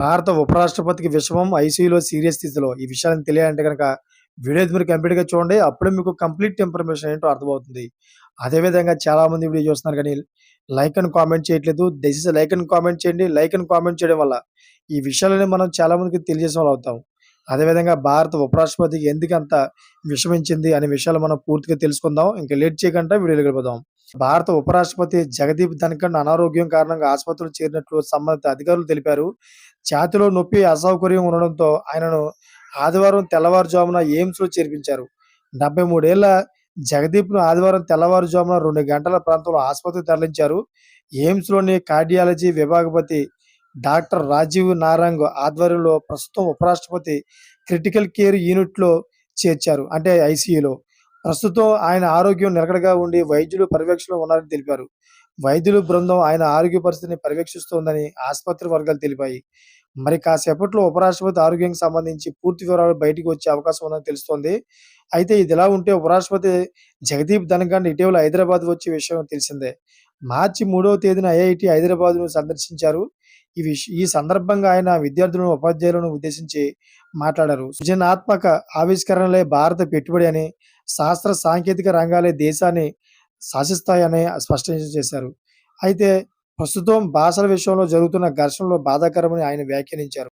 భారత ఉపరాష్ట్రపతికి విషమం ఐసీయూలో సీరియస్ స్థితిలో. ఈ విషయాన్ని తెలియాలంటే కనుక వీడియో మీరు కంప్లీట్గా చూడండి. అప్పుడే మీకు కంప్లీట్ ఇన్ఫర్మేషన్ ఏంటో అర్థమవుతుంది. అదేవిధంగా చాలామంది వీడియో చూస్తున్నారు కానీ లైక్ అండ్ కామెంట్ చేయట్లేదు. దయచేసి లైక్ అండ్ కామెంట్ చేయండి. లైక్ అండ్ కామెంట్ చేయడం వల్ల ఈ విషయాలని మనం చాలామందికి తెలియజేసే వాళ్ళు అవుతాం. అదేవిధంగా భారత ఉపరాష్ట్రపతికి ఎందుకంత విషమించింది అనే విషయాలు మనం పూర్తిగా తెలుసుకుందాం. ఇంకా లేట్ చేయకుండా వీడియోకి వెళ్ళిపోదాం. భారత ఉపరాష్ట్రపతి జగదీప్ ధన్కర్ అనారోగ్యం కారణంగా ఆసుపత్రిలో చేరినట్లు సంబంధిత అధికారులు తెలిపారు. ఛాతిలో నొప్పి అసౌకర్యం ఉండడంతో ఆయనను ఆదివారం తెల్లవారుజామున ఎయిమ్స్లో చేర్పించారు. డెబ్బై మూడేళ్ళ జగదీప్ను ఆదివారం తెల్లవారుజామున రెండు గంటల ప్రాంతంలో ఆసుపత్రికి తరలించారు. ఎయిమ్స్లోని కార్డియాలజీ విభాగపతి డాక్టర్ రాజీవ్ నారాంగ్ ఆధ్వర్యంలో ప్రస్తుతం ఉపరాష్ట్రపతి క్రిటికల్ కేర్ యూనిట్లో చేర్చారు. అంటే ఐసీయూలో. ప్రస్తుతం ఆయన ఆరోగ్యం నిలకడగా ఉండి వైద్యులు పర్యవేక్షణలో ఉన్నారని తెలిపారు. వైద్యులు బృందం ఆయన ఆరోగ్య పరిస్థితిని పర్యవేక్షిస్తోందని ఆసుపత్రి వర్గాలు తెలిపాయి. మరి కాసేపట్లో ఉపరాష్ట్రపతి ఆరోగ్యానికి సంబంధించి పూర్తి వివరాలు బయటకు వచ్చే అవకాశం ఉందని తెలుస్తోంది. అయితే ఇదిలా ఉంటే ఉపరాష్ట్రపతి జగదీప్ ధనఖండ్ ఇటీవల హైదరాబాద్ వచ్చే విషయం తెలిసిందే. మార్చి మూడవ తేదీన ఐఐటి హైదరాబాద్ను సందర్శించారు. ఈ విష ఈ సందర్భంగా ఆయన విద్యార్థులను ఉపాధ్యాయులను ఉద్దేశించి మాట్లాడారు. సృజనాత్మక ఆవిష్కరణలే భారత పెట్టుబడి అని శాస్త్ర సాంకేతిక రంగాలే దేశాన్ని శాసిస్తాయని స్పష్టం చేశారు. అయితే ప్రస్తుతం భాషల విషయంలో జరుగుతున్న ఘర్షణలు బాధాకరమని ఆయన వ్యాఖ్యానించారు.